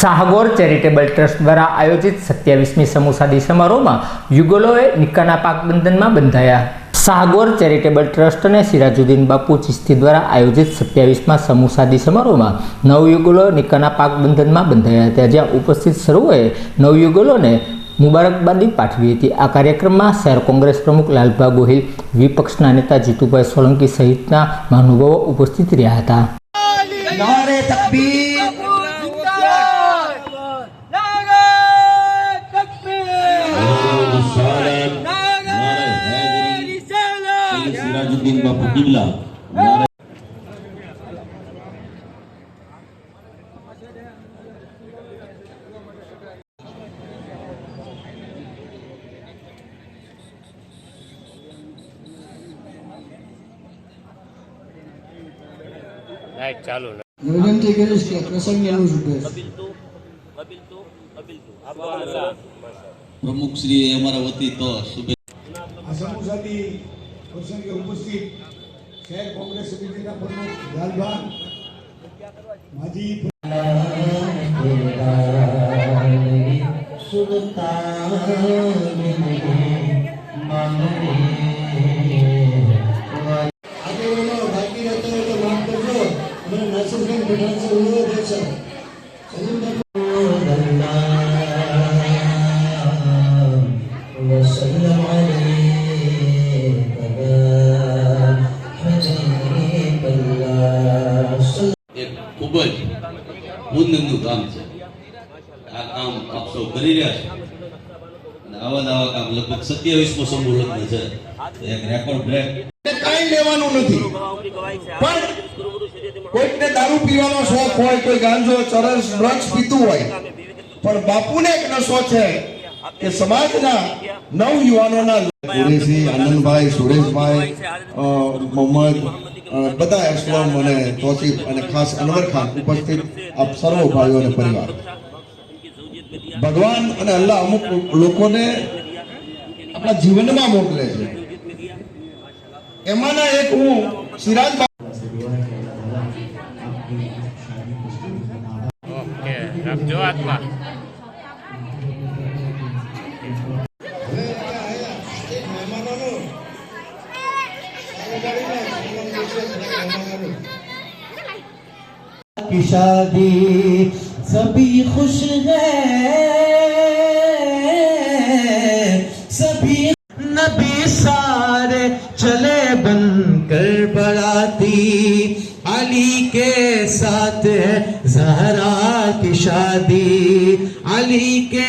શાહગોર charitable trust દ્વારા આયોજિત સત્યાવીસમી સમૂસાદી સમારોહમાં યુગલોએ નિકાના પાકબંધનમાં બંધાયા. શાહગોર ચેરિટેબલ ટ્રસ્ટ અને સિરાજુદ્દીન બાપુ ચિસ્તી દ્વારા આયોજિત સત્યાવીસમાં સમૂસાદી સમારોહમાં નવયુગલો નિકાના પાકબંધનમાં બંધાયા હતા. જ્યાં ઉપસ્થિત સર્વોએ નવયુગલોને મુબારકબાદી પાઠવી હતી. આ કાર્યક્રમમાં શહેર કોંગ્રેસ પ્રમુખ લાલભા ગોહિલ, વિપક્ષના નેતા જીતુભાઈ સોલંકી સહિતના મહાનુભાવો ઉપસ્થિત રહ્યા હતા. કિલ્લા ચાલુ. વિનંતી કરીશ કે પ્રસંગ ન્યૂઝ પ્રમુખ શ્રી અમારા વતી તો શુભે ઉપસ્થિત શહેર કોંગ્રેસ સમિતિના પ્રમુખ લાલભાન, માજી આગેવાનો બાકી રહેતા હોય તો માફ કરજો. અને નાસિરભાઈ પઠાણ છે પુણ્યનું કામ છે. આ કામ આપ સૌ કરી રહ્યા છો. અને આવા ને કામ લગભગ સત્યાવીસમો સમૂહ લગ્ન છે. એક રેકોર્ડ બ્રેક કઈ લેવાનું નથી. પણ કોઈકને દારૂ પીવાનો શોખ હોય કોઈ ગાંજો ચરસ ડ્રગ્સ પીતું હોય પણ બાપુને એક નશો છે કે સમાજના નવ યુવાનોના કુરેશી આનંદભાઈ સુરેશભાઈ મોહમ્મદ બધા એસલમ અને તોસીફ અને ખાસ અનવર ખાન ઉપસ્થિત આપ સર્વ ભાઈઓ અને પરિવાર. ભગવાન અને અલ્લાહ અમુક લોકોને આપણા જીવનમાં મોકલે છે. એમાંના એક હું સિરાજ की کی شادی سبھی خوش ہے، سبھی نبی سارے چلے بن کر براتی علی کے ساتھ زہرا کی شادی، علی کے